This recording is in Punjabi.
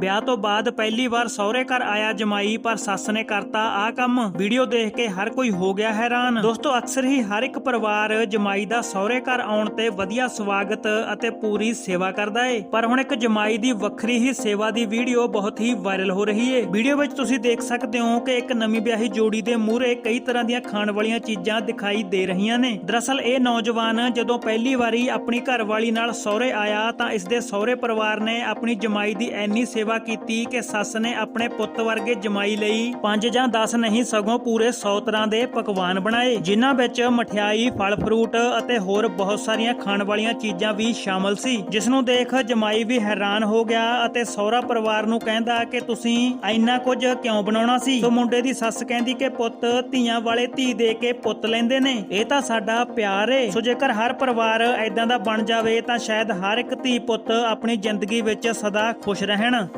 ਵਿਆਹ ਤੋਂ ਬਾਅਦ ਪਹਿਲੀ ਵਾਰ ਸਹੁਰੇ ਘਰ ਆਇਆ ਜਮਾਈ, ਪਰ ਸੱਸ ਨੇ ਕਰਤਾ ਆਹ ਕੰਮ। ਵੀਡੀਓ ਦੇਖ ਕੇ ਹਰ ਕੋਈ ਹੋ ਗਿਆ ਹੈਰਾਨ। ਦੋਸਤੋ, ਅਕਸਰ ਹੀ ਹਰ ਇੱਕ ਪਰਿਵਾਰ ਜਮਾਈ ਦਾ ਸਹੁਰੇ ਘਰ ਆਉਣ ਤੇ ਵਧੀਆ ਸਵਾਗਤ ਅਤੇ ਪੂਰੀ ਸੇਵਾ ਕਰਦਾ ਏ। ਪਰ ਹੁਣ ਇੱਕ ਜਮਾਈ ਦੀ ਵੱਖਰੀ ਹੀ ਸੇਵਾ ਦੀ ਵੀਡੀਓ ਬਹੁਤ ਹੀ ਵਾਇਰਲ ਹੋ ਰਹੀ ਏ। ਵੀਡੀਓ ਵਿੱਚ ਤੁਸੀਂ ਦੇਖ ਸਕਦੇ ਹੋ ਕਿ ਇੱਕ ਨਵੀਂ ਵਿਆਹੀ ਜੋੜੀ ਦੇ ਮੂਹਰੇ ਕਈ ਤਰ੍ਹਾਂ ਦੀਆਂ ਖਾਣ ਵਾਲੀਆਂ ਚੀਜ਼ਾਂ ਦਿਖਾਈ ਦੇ ਰਹੀਆਂ ਨੇ। ਦਰਅਸਲ, ਇਹ ਨੌਜਵਾਨ ਜਦੋਂ ਪਹਿਲੀ ਵਾਰੀ ਆਪਣੀ ਘਰਵਾਲੀ ਨਾਲ ਸਹੁਰੇ ਆਇਆ ਤਾਂ ਇਸ ਦੇ ਸਹੁਰੇ ਪਰਿਵਾਰ ਨੇ ਆਪਣੀ ਜਮਾਈ ਦੀ ਐਨੀ ਸੇਵਾ ਕੀਤੀ ਕਿ ਸੱਸ ਨੇ ਆਪਣੇ ਪੁੱਤ ਵਰਗੇ ਜਮਾਈ ਲਈ 5 ਜਾਂ 10 ਨਹੀਂ ਸਗੋਂ ਪੂਰੇ 100 ਤਰ੍ਹਾਂ ਦੇ ਪਕਵਾਨ ਬਣਾਏ, ਜਿਨ੍ਹਾਂ ਵਿੱਚ ਮਠਿਆਈ, ਫਲ ਫਰੂਟ ਅਤੇ ਹੋਰ ਬਹੁਤ ਸਾਰੀਆਂ ਖਾਣ ਵਾਲੀਆਂ ਚੀਜ਼ਾਂ ਵੀ ਸ਼ਾਮਲ ਸੀ। ਜਿਸ ਨੂੰ ਦੇਖ ਜਮਾਈ ਵੀ ਹੈਰਾਨ ਹੋ ਗਿਆ ਅਤੇ ਸਹੁਰਾ ਪਰਿਵਾਰ ਨੂੰ ਕਹਿੰਦਾ ਕਿ ਤੁਸੀਂ ਇੰਨਾ ਕੁਝ ਕਿਉਂ ਬਣਾਉਣਾ ਸੀ? ਸੋ ਮੁੰਡੇ ਦੀ ਸੱਸ ਕਹਿੰਦੀ ਕਿ ਪੁੱਤ, ਧੀਆਂ ਵਾਲੇ ਧੀ ਦੇ ਕੇ ਪੁੱਤ ਲੈਂਦੇ ਨੇ। ਇਹ ਤਾਂ ਸਾਡਾ ਪਿਆਰ ਏ। ਸੋ ਜੇਕਰ ਹਰ ਪਰਿਵਾਰ ਐਦਾਂ ਦਾ ਬਣ ਜਾਵੇ, ਤਾਂ ਸ਼ਾਇਦ ਹਰ ਇੱਕ ਧੀ ਪੁੱਤ ਆਪਣੀ ਜ਼ਿੰਦਗੀ ਵਿੱਚ ਸਦਾ ਖੁਸ਼ ਰਹਿਣ।